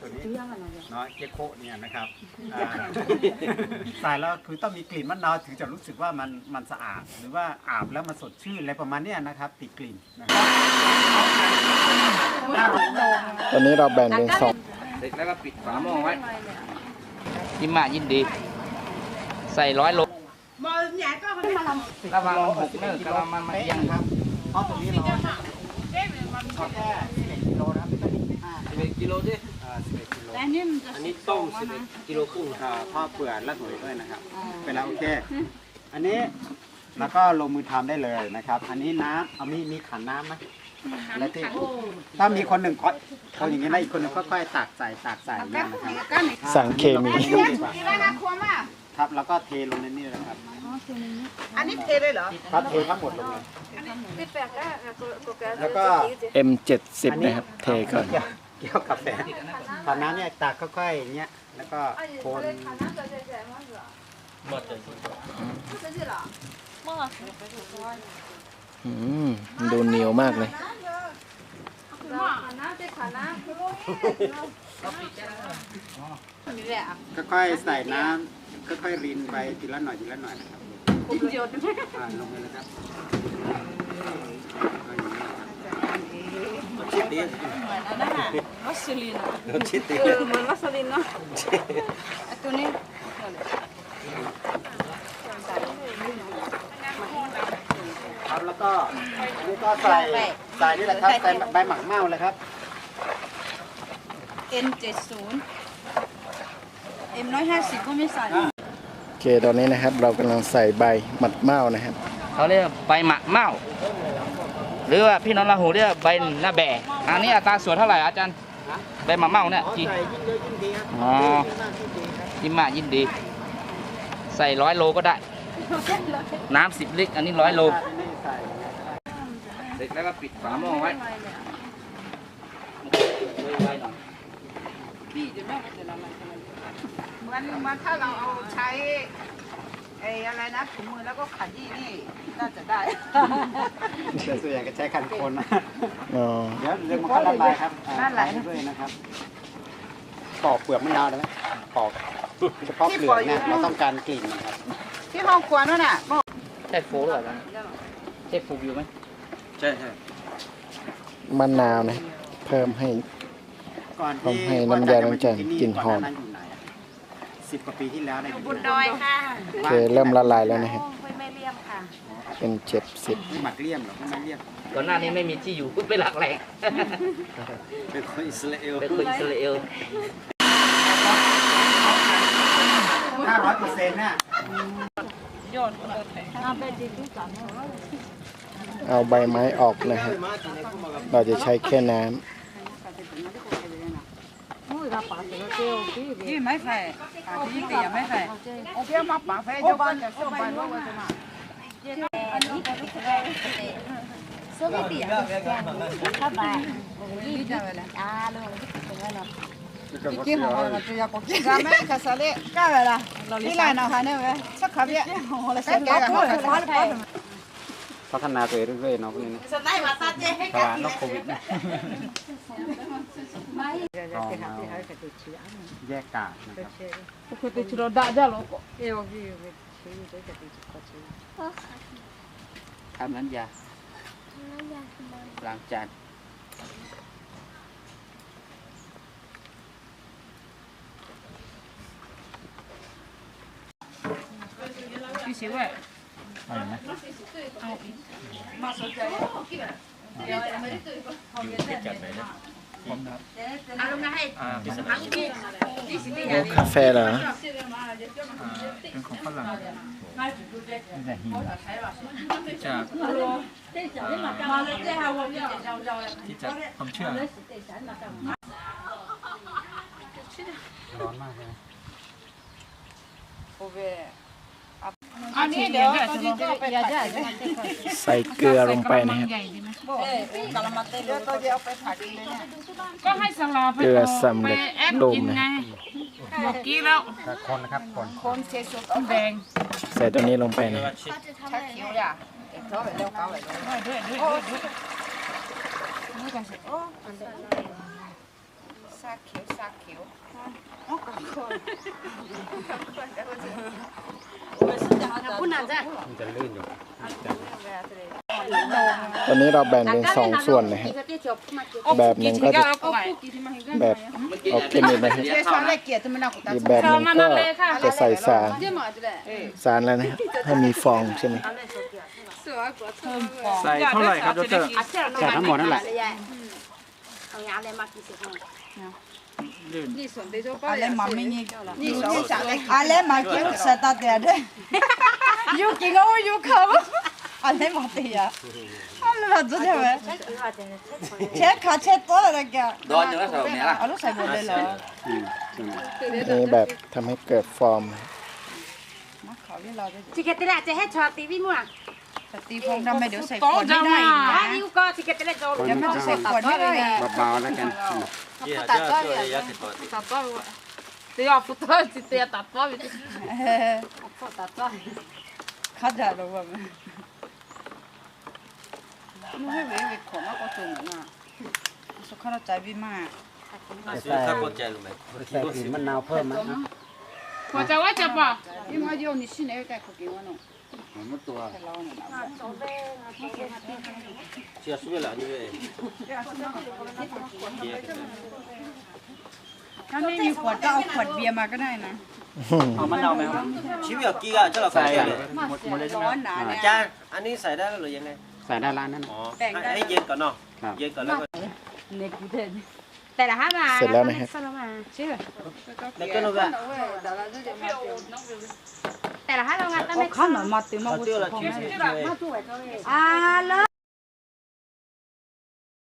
ตัวนี้เนาะเจโคเนี่ยนะครับอ่าใส่แล้วคือต้องมีกลิ่นมะนาวถึงจะรู้สึกว่ามันมันสะอาด หรือว่าอาบแล้วมันสดชื่นอะไรประมาณเนี้ยนะครับ ติดกลิ่นนะครับตอนนี้เราแบ่งเป็นสองเสร็จแล้วก็ปิดฝาหม้อไว้ยิมมายินดี ใส่ร้อยโลระวังมันหกเนื้อกระมังมันเป๊ะยังนะครับเพราะตรงนี้เราชอบแค่11กิโลนะครับไม่ต้อง25สิบเอ็ดกิโลดิอ่า11กิโล อันนี้ต้ม11กิโลครึ่งอ่าพ่อเปลือกและหน่วยด้วยนะครับ เป็นแล้วโอเค อันนี้แล้วก็ลงมือทำได้เลยนะครับ อันนี้น้ำเอามีมีขันน้ำไหมแล้วที่ถ้ามีคนหนึ่งคนคนอย่างนี้นะอีกคนหนึ่งค่อยๆตักใส่ตักใส่อย่างเงี้ยนะครับสังเคมี ครับแล้วก็เทลงในนี้เลยครับ อันนี้เทเลยเหรอครับเททั้งหมดลงเลยแล้วก็ M70 นะครับ เทก่อน เกี่ยวเกี่ยวกับแฟขันน้ำเนี่ยตักค่อยๆอย่างเงี้ยแล้วก็คนอืมมันดูเหนียวมากเลยค่อยๆใส่น้ำค่อยๆรินไปทีละหน่อยทีละหน่อยนะครับอ่าลงไปเลยครับ ชิดดีวัสลีนเริ่มชิดดีเออเหมือนวัสลีนเนาะไอ้ตัวนี้ครับแล้วก็อันนี้ก็ใส่ใส่นี่แหละครับใส่ใบหมักเมาเลยครับเอ็นเจ็ดศูนย์เอ็มร้อยห้าสิบก็ไม่ใส่โอเคตอนนี้นะครับเรากำลังใส่ใบหมัดเมานะครับเขาเรียกใบหมากเมา หรือว่าพี่น้องลาหูเรียกใบหน้าแบะอันนี้อัตราส่วนเท่าไหร่อาจารย์ใบหมากเมาเนี่ยกี่ ใส่ยิ่งเยอะยิ่งดีครับอ๋อ ยิมมายินดี ใส่ร้อยโลก็ได้ น้ำสิบลิตรอันนี้ร้อยโลไม่ใส่เสร็จแล้วก็ปิดฝาหม้อไว้เหมือนเหมือนถ้าเราเอาใช้ ไอ้อะไรนะถุงมือแล้วก็ขัดยี่นี่น่าจะได้ แต่ส่วนใหญ่ก็ใช้คันคนนะอ๋อเดี๋ยวเรื่องมันก็ละลายครับอ่าละลายด้วยนะครับปอกเปลือกมะนาวได้ไหมปอกเฉพาะเปลือกเนี่ยเราต้องการกลิ่นนะครับที่ห้องครัวนั่นน่ะใช่โฟหรือเปล่าใช่ฟูวิวไหมใช่ใช่มะนาวนะครับเพิ่มให้ ก่อนต้อที่งให้น้ำยาล้างจานกลิ่นหอม ก่านั้นอยู่ไหนอะ สิบกว่าปีที่แล้วในบนดอยค่ะโอเคเริ่มละลายแล้วนะครับห้องไม่เลี่ยมค่ะ M70 ไม่หมักเลี่ยมหรอกไม่เลี่ยมก่อนหน้านี้ไม่มีที่อยู่ไปหลักแหล่งเป็นคนอิสราเอลเป็นคนอิสราเอลห้าร้อยเปอร์เซ็นต์น่ะเอาใบไม้ออกนะครับเราจะใช้แค่น้ ยี่ไม่ใส่อ่าที่ตียังไม่ใส่โอเคมาปังไฟจะบ้านจะส่งไปโลกจะมากี่หอม Ga me ka sale ka la. Ila na ha ne we. Sa kha bia. Hola sa ke ga ha. พัฒนาตัวเองเรื่อยๆเนาะพวกนี้นะ Sa nai ma ta je. ตลาดโรคโควิดนะลองเอา แยกกากนะครับ Ko te chiro da ja lo ko. E o gi. ทำน้ำยาล้างจาน Ki si we. อะไรนะำ โอ้กาแฟเหรอเป็นของฝรั่งนี่แต่หินจากที่จากความเชื่อร้อนมากเลย O ve. อัน นี้เดี๋ยวตอนนี้จะไปผัดใส่เกลือลงไปนะครับกะละมังเตเดี๋ยวตอนจะเอาไปผัดเลยเนี่ยก็ให้สลอไปเกลือสำไปเร็จแอดรูปกินนะไงเมื่อกี้แล้วแต่คนนะครับคนคนเสียสุดแดงใส่ตัวนี้ลงไปนะครับชักคิ้วอย่าเก็บท้อไปเร็วเก้าไปเลยใส่าเขียวชาเขียวมันจะลื่นอยู่ตอนนี้เราแบ่งเป็นสองส่วนนะฮะแบบหนึ่งก็จะแบบออร์แกนิกนะฮะเชื่อชาเล็กเกียรติมันเอากุตาอีกแบบหนึ่งก็จะใส่สารสารแล้วนะครับให้มีฟองใช่ไหมใส่เท่าไหร่ครับดรใส่ทั้งหมดนั่นแหละ อะไรมาไม่นี่นี่สองอะไรมากินสตาร์เดียดยูกินเอายูเขาอะไรมาเตียอะไรมาจุดเดียวเช็คขาเช็คตัวอะไรแกดอนอยู่แล้วสำหรับเนี้ยล่ะเอาลูกใส่หมดเลยเหรออืมใช่ไหมนี่แบบทำให้เกิดฟอร์มมาขอที่เราจะ Siketele จะให้ชอตีวิมัว ตีฟองทำไปเดี๋ยวใส่ขวดไม่ได้อันนี้ก็นะ เดี๋ยวมันจะใส่ขวดไม่ได้อีกเบาๆแล้วกัน 예, 아저씨 약해 봐. 내가 붙어 진짜 답답 해. เออ 답답 해. เข้าใจแล้วว่ามันไม่ให้เวเของมากกว่าตัวหนูน่ะสุขภาพใจพี่มาก 아, 수익 갖고 짜는 거. ใส่กลิ่นมะนาวเพิ่มไหมครับ 맞아 맞아 봐. พี่มาเดียวนี่สิเนี่ยแต่ขอกินวะหนู มันตัวเชียสุเวลานี่เวถ้าไม่มีขวดก็เอาขวดเบียร์มาก็ได้นะเอามันเอาไหมครับชิมอยากกี้ก่ะเจ้าเราใส่หมดเลยใช่ไหมจ้าอันนี้ใส่ได้หรือยังไงใส่ได้ร้านนั้นอ๋อให้เย็นก่อนเนาะเย็นก่อนแล้วก็เน็กเทน อง我